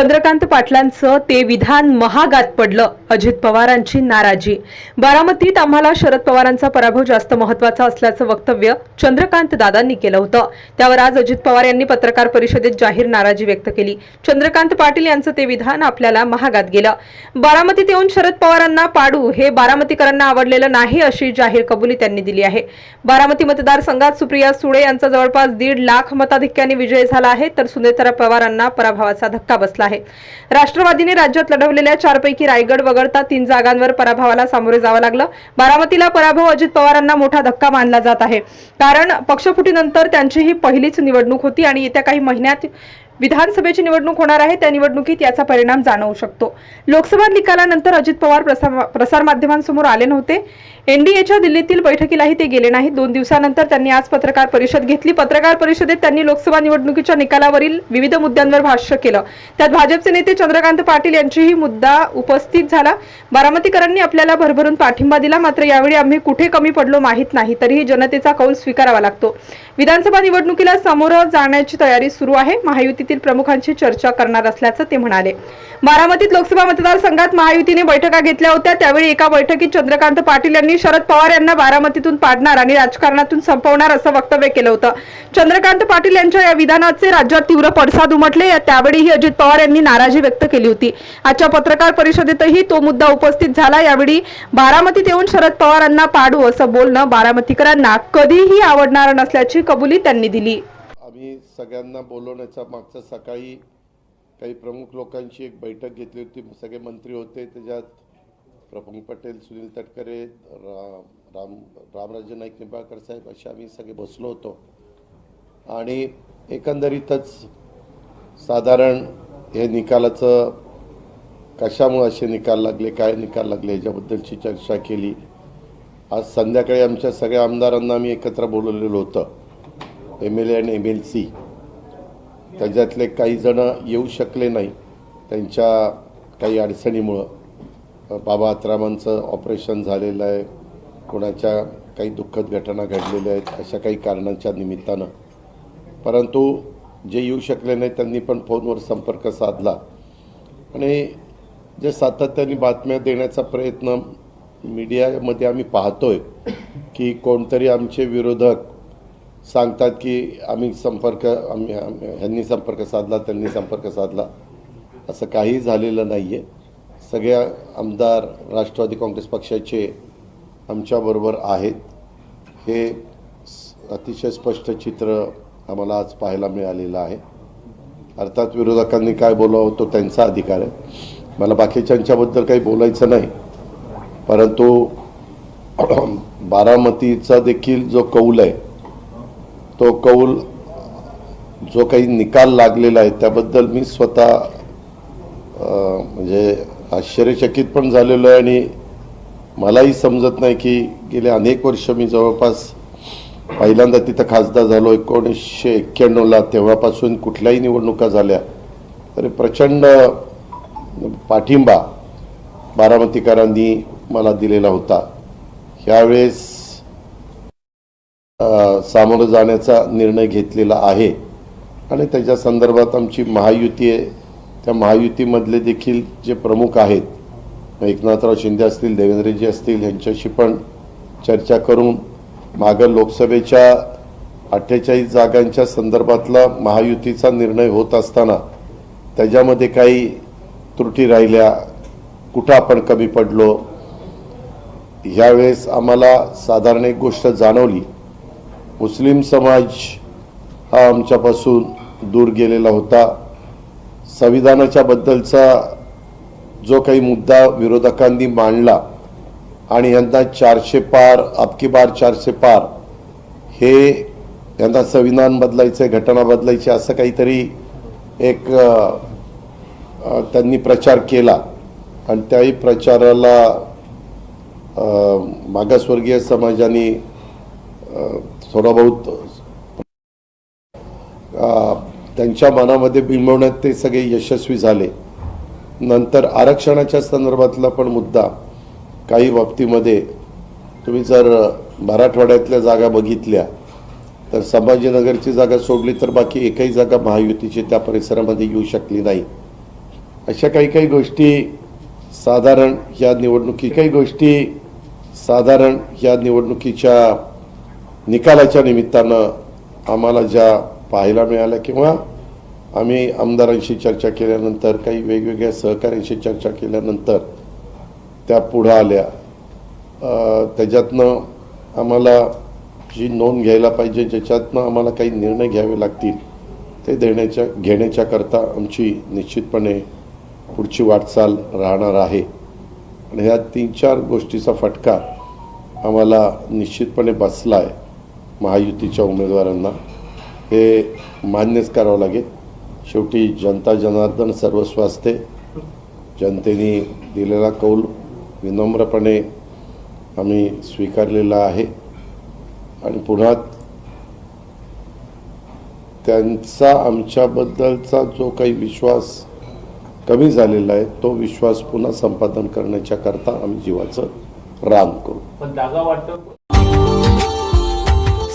चंद्रकांत पाटलांचं ते विधान महागात पडलं. अजित पवारांची नाराजी. बारामतीत आम्हाला शरद पवारांचा पराभव जास्त महत्त्वाचा असल्याचं वक्तव्य चंद्रकांत दादांनी केलं होतं. त्यावर आज अजित पवार यांनी पत्रकार परिषदेत जाहीर नाराजी व्यक्त केली. चंद्रकांत पाटील यांचं ते विधान आपल्याला महागात गेलं. बारामतीत येऊन शरद पवारांना पाडू हे बारामतीकरांना आवडलेलं नाही अशी जाहीर कबुली त्यांनी दिली आहे. बारामती मतदारसंघात सुप्रिया सुळे यांचा जवळपास दीड लाख मताधिक्याने विजय झाला आहे तर सुनेत्रा पवारांना पराभवाचा धक्का बसला आहे. राष्ट्रवादीने राज्यात लढवलेल्या चारपैकी रायगड वगळता तीन जागांवर पराभवाला सामोरे जावं लागलं. बारामतीला पराभव अजित पवारांना मोठा धक्का मानला जात आहे. कारण पक्षफुटीनंतर त्यांची ही पहिलीच निवडणूक होती आणि येत्या काही महिन्यात विधानसभेची निवडणूक होणार आहे त्या निवडणुकीत याचा परिणाम जाणवू शकतो. लोकसभा निकालानंतर अजित पवार प्रसार प्रसारमाध्यमांसमोर आले नव्हते. एनडीएच्या दिल्लीतील बैठकीलाही ते गेले नाही दोन दिवसानंतर त्यांनी आज पत्रकार परिषद घेतली. पत्रकार परिषदेत त्यांनी लोकसभा निवडणुकीच्या निकालावरील विविध मुद्द्यांवर भाष्य केलं. त्यात भाजपचे नेते चंद्रकांत पाटील यांचीही मुद्दा उपस्थित झाला. बारामतीकरांनी आपल्याला भरभरून पाठिंबा दिला. मात्र यावेळी आम्ही कुठे कमी पडलो माहीत नाही. तरीही जनतेचा कौल स्वीकारावा लागतो. विधानसभा निवडणुकीला सामोरं जाण्याची तयारी सुरू आहे. महायुती महायुतीतील प्रमुखांशी चर्चा करणार असल्याचं ते म्हणाले. बारामतीत लोकसभा मतदारसंघात महायुतीने बैठका घेतल्या होत्या. त्यावेळी एका बैठकीत चंद्रकांत पाटील यांनी शरद पवार यांना बारामतीतून पाडणार आणि राजकारणातून संपवणार असं वक्तव्य केलं होतं. चंद्रकांत पाटील यांच्या या विधानाचे राज्यात तीव्र पडसाद उमटले. त्यावेळीही अजित पवार यांनी नाराजी व्यक्त केली होती. आजच्या पत्रकार परिषदेतही तो मुद्दा उपस्थित झाला. यावेळी बारामतीत येऊन शरद पवारांना पाडू असं बोलणं बारामतीकरांना कधीही आवडणार नसल्याची कबुली त्यांनी दिली. आम्ही सगळ्यांना बोलवण्याचा मागचा सकाळी काही प्रमुख लोकांची एक बैठक घेतली होती. सगळे मंत्री होते. त्याच्यात प्रफुल्ल पटेल सुनील तटकरे रा राम रामराजे नाईक निंबाळकर साहेब असे आम्ही सगळे बसलो होतो. आणि एकंदरीतच साधारण हे निकालाचं कशामुळे असे निकाल लागले काय निकाल लागले याच्याबद्दलची चर्चा केली. आज संध्याकाळी आमच्या सगळ्या आमदारांना आम्ही एकत्र बोलवलेलं होतं. एम एल ए आणि एम एल सी त्याच्यातले काही जण येऊ शकले नाही. त्यांच्या काही अडचणीमुळं बाबा आत्रामांचं ऑपरेशन झालेलं आहे. कोणाच्या काही दुःखद घटना घडलेल्या आहेत अशा काही कारणांच्या निमित्तानं. परंतु जे येऊ शकले नाही त्यांनी पण फोनवर संपर्क साधला. आणि जे सातत्याने बातम्या देण्याचा प्रयत्न मीडियामध्ये आम्ही पाहतोय की कोणतरी आमचे विरोधक सांगतात की आम्ही संपर्क आम्ही ह्यांनी संपर्क साधला त्यांनी संपर्क साधला. असं काही झालेलं नाही आहे सगळ्या आमदार राष्ट्रवादी काँग्रेस पक्षाचे आमच्याबरोबर आहेत. हे अतिशय स्पष्ट चित्र आम्हाला आज पाहायला मिळालेलं आहे. अर्थात विरोधकांनी काय बोलावं तो त्यांचा अधिकार आहे. मला बाकीच्यांच्याबद्दल काही बोलायचं नाही. परंतु बारामतीचा देखील जो कौल आहे तो कौल जो काही निकाल लागलेला आहे त्याबद्दल मी स्वतः म्हणजे आश्चर्यचकित पण झालेलो आहे आणि मलाही समजत नाही की गेले अनेक वर्ष मी जवळपास पहिल्यांदा तिथं खासदार झालो एकोणीसशे एक्क्याण्णवला तेव्हापासून कुठल्याही निवडणुका झाल्या तरी प्रचंड पाठिंबा बारामतीकरांनी मला दिलेला होता. ह्यावेळेस सामोरं जाण्याचा निर्णय घेतलेला आहे. आणि त्याच्या संदर्भात आमची महायुती आहे. त्या महायुतीमधले देखील जे प्रमुख आहेत एकनाथराव शिंदे असतील देवेंद्रजी असतील यांच्याशी पण चर्चा करून मागं लोकसभेच्या अठ्ठेचाळीस जागांच्या संदर्भातला महायुतीचा निर्णय होत असताना त्याच्यामध्ये काही त्रुटी राहिल्या. कुठं आपण कमी पडलो? ह्यावेळेस आम्हाला साधारण एक गोष्ट जाणवली. मुस्लिम समाज हा आमच्यापासून दूर गेलेला होता. संविधानाच्या बद्दलचा जो काही मुद्दा विरोधकांनी मांडला आणि यांना चारशे पार अबकी बार चारशे पार हे यांना संविधान बदलायचं घटना बदलायची असं काहीतरी एक त्यांनी प्रचार केला. आणि त्याही प्रचाराला मागासवर्गीय समाजाने थोडा बहुत त्यांच्या मनामध्ये बिंबवण्यात ते सगळे यशस्वी झाले. नंतर आरक्षणाच्या संदर्भातला पण मुद्दा काही बाबतीमध्ये तुम्ही जर मराठवाड्यातल्या जागा बघितल्या तर संभाजीनगरची जागा सोडली तर बाकी एकही जागा महायुतीची त्या परिसरामध्ये येऊ शकली नाही. अशा काही काही गोष्टी साधारण या निवडणुकी काही गोष्टी साधारण या निवडणुकीच्या निकालाच्या निमित्तानं आम्हाला ज्या पाहायला मिळाल्या किंवा आम्ही आमदारांशी चर्चा केल्यानंतर काही वेगवेगळ्या सहकाऱ्यांशी चर्चा केल्यानंतर त्या पुढं आल्या. त्याच्यातनं आम्हाला जी नोंद घ्यायला पाहिजे ज्याच्यातनं आम्हाला काही निर्णय घ्यावे लागतील ते देण्याच्या घेण्याच्या करता आमची निश्चितपणे पुढची वाटचाल राहणार आहे. आणि ह्या तीन चार गोष्टीचा फटका आम्हाला निश्चितपणे बसला आहे महायुतीच्या उमेदवारांना हे मान्यच करावं लागेल. शेवटी जनता जनार्दन सर्वस्व असते जनतेने दिलेला कौल विनम्रपणे आम्ही स्वीकारलेला आहे. आणि पुन्हा त्यांचा आमच्याबद्दलचा जो काही विश्वास कमी झालेला आहे तो विश्वास पुन्हा संपादन करण्याच्या करता आम्ही जीवाचं रान करू. पण जागा वाटतं